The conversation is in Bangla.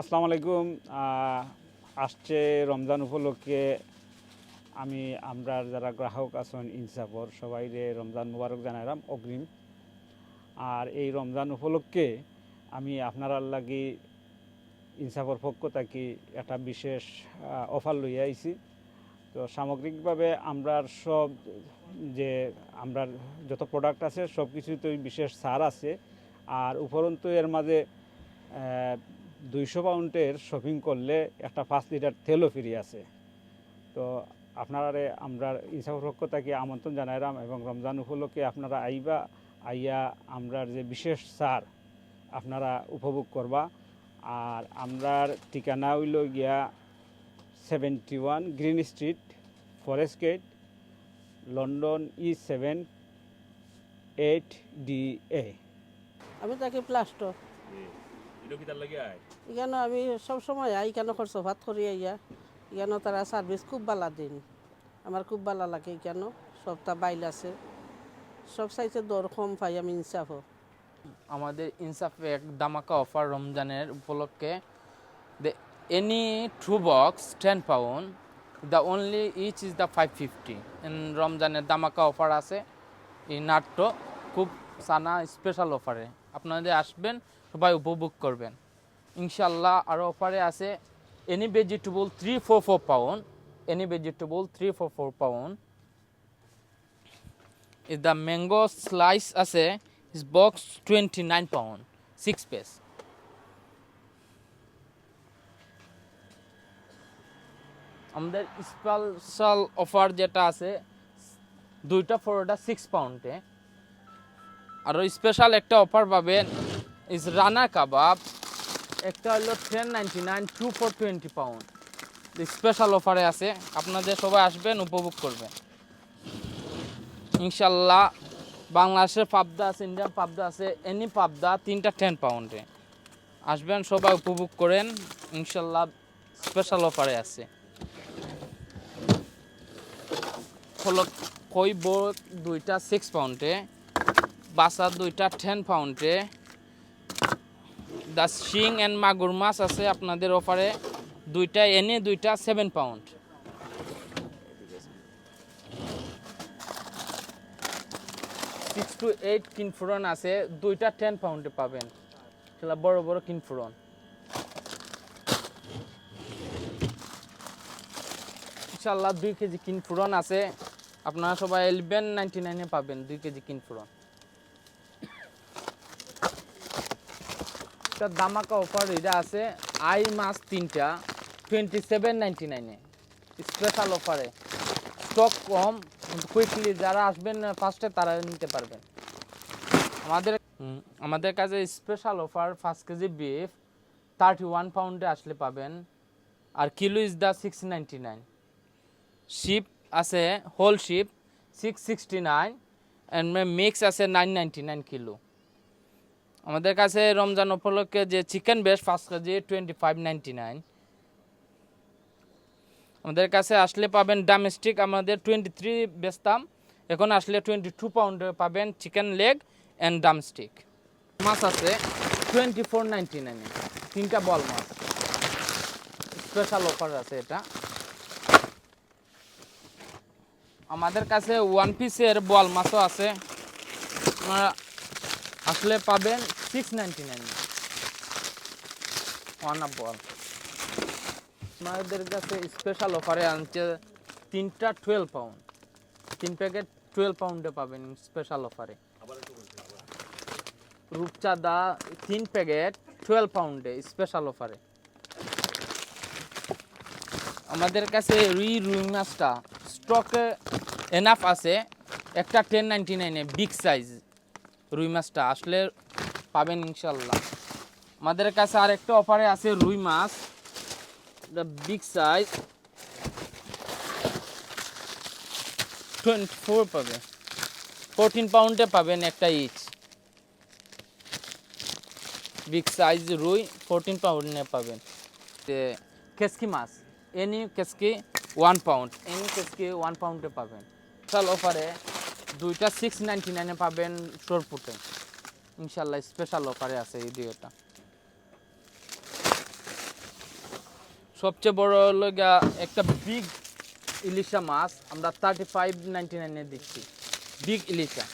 আসসালামু আলাইকুম। আসছে রমজান উপলক্ষে আমি, আমরা যারা গ্রাহক আছেন ইনসাফর, সবাইরে রমজান মুবারক জানাইলাম, অগ্রিম। আর এই রমজান উপলক্ষে আমি আপনার লাগি ইনসাফর পক্ষ থাকি একটা বিশেষ অফার লইয়া আইছি। তো সামগ্রিকভাবে আমরা সব যে, আমরা যত প্রোডাক্ট আছে সব কিছুতেই বিশেষ সার আছে। আর উপরন্তু এর মাঝে দুইশো পাউন্ডের শপিং করলে একটা পাঁচ লিটার তেলও ফ্রি আছে। তো আপনারা আমরা ইনসাফের পক্ষ থেকে আমন্ত্রণ জানাইলাম এবং রমজান উপলক্ষে আপনারা আইবা আইয়া আমরার যে বিশেষ সার আপনারা উপভোগ করবা। আর আমরার ঠিকানা হইল গিয়া seventy one green street forest gate London E seven eight D A আমি তাকে প্লাস্টর এখানে আমি সব সময় আই কেন খরচ ভাত করি আইয়া। এখানে তারা সার্ভিস খুব ভালো দিন। আমার খুব ভালো লাগে কেন সবটা বাইল আছে। সব সাইজের দর কম পাই আমি ইনসাফ আমাদের ইনসাফে এক দামাকা অফার রমজানের উপলক্ষে the any true box ten pound the only each is the five fifty রমজানের দামাকা অফার আছে। এই নাট্য খুব সানা স্পেশাল অফারে। আপনাদের আসবেন সবাই উপভোগ করবেন। ইনশাল্লাহ আরও অফারে আছে any vegetable three four four pound any vegetable three four four pound is the mango slice আছে, is box 29 pound 6 piece আমাদের স্পেশাল অফার যেটা আছে, দুইটা ফোরটা সিক্স পাউন্ডে আরও স্পেশাল একটা অফার পাবেন ইজ রানা কাবাব একটা হলো ten ninety nine two four twenty pound special অফারে আছে। আপনাদের সবাই আসবেন, উপভোগ করবেন। ইনশাল্লাহ বাংলাদেশের পাবদা আছে ইন্ডিয়ান পাবদা আছে এনি পাবদা, তিনটা টেন পাউন্ডে আসবেন, সবাই উপভোগ করেন। ইনশাল্লাহ স্পেশাল অফারে আছে। হলো কই বোর্ড দুইটা সিক্স পাউন্ডে বাসা দুইটা টেন পাউন্ডে দ্য শিং অ্যান্ড মাগুর মাছ আছে আপনাদের অফারে। দুইটা এনে দুইটা seven pound six two eight কিনফুরন আছে, দুইটা টেন পাউন্ডে পাবেন। সেটা বড় বড় কিনফুরন। ইনশাল্লাহ দুই কেজি কিনফুরন আছে। আপনারা সবাই এলবেন নাইনটি নাইনে পাবেন দুই কেজি কিনফুরন। একটা দামাকা অফার এটা আছে আই মাছ তিনটা টোয়েন্টি সেভেন নাইনটি নাইনে স্পেশাল অফারে স্টক কম কুইকলি যারা আসবেন ফার্স্টে তারা নিতে পারবেন। আমাদের আমাদের কাছে স্পেশাল অফার পাঁচ কেজি বিফ থার্টি ওয়ান পাউন্ডে আসলে পাবেন। আর kilo is the six ninety nine sheep আছে whole sheep six sixty nine and mix আছে নাইন নাইনটি নাইন কিলো। আমাদের কাছে রমজান উপলক্ষে যে চিকেন বেশ পাঁচ কেজি টোয়েন্টি ফাইভ নাইনটি নাইন আমাদের কাছে আসলে পাবেন ডামেস্টিক আমাদের টোয়েন্টি থ্রি বেচতাম এখন আসলে টোয়েন্টি টু পাউন্ডে পাবেন চিকেন লেগ অ্যান্ড ডামস্টিক মাছ আছে টোয়েন্টি ফোর নাইনটি নাইনে তিনটা বল মাছ। স্পেশাল অফার আছে এটা। আমাদের কাছে ওয়ান পিসের বল মাছও আছে। আসলে পাবেন six ninety nine one ball আমাদের কাছে স্পেশাল অফারে আনছে তিনটা টুয়েলভ পাউন্ড তিন প্যাকেট টুয়েলভ পাউন্ডে পাবেন স্পেশাল অফারে রূপচাঁদা তিন প্যাকেট টুয়েলভ পাউন্ডে স্পেশাল অফারে আমাদের কাছে রুই রুই মাছটা স্টকে এনাফ আছে। একটা টেন নাইনটি নাইনে বিগ সাইজ রুই মাছটা। আসলে পাবেন ইনশাল্লাহ আমাদের কাছে আরেকটা অফারে আছে রুই মাছ বিগ সাইজ টোয়েন্টি ফোর পাবে। 14 পাউন্ডে পাবেন একটা ইচ বিগ সাইজ রুই 14 পাউন্ডে পাবেন। কেসকি মাছ, এনি কেসকি ওয়ান পাউন্ড এনি কেসকি ওয়ান পাউন্ডে পাবেন। স্পেশাল অফারে, দুইটা সিক্স নাইনটি নাইনে পাবেন শোরপুটে ইনশাল্লাহ স্পেশাল অফারে আছে এই দুইটা। সবচেয়ে বড় হলো একটা বিগ ইলিশা মাছ, আমরা থার্টি ফাইভ নাইনটি নাইনে দিচ্ছি। বিগ ইলিশা।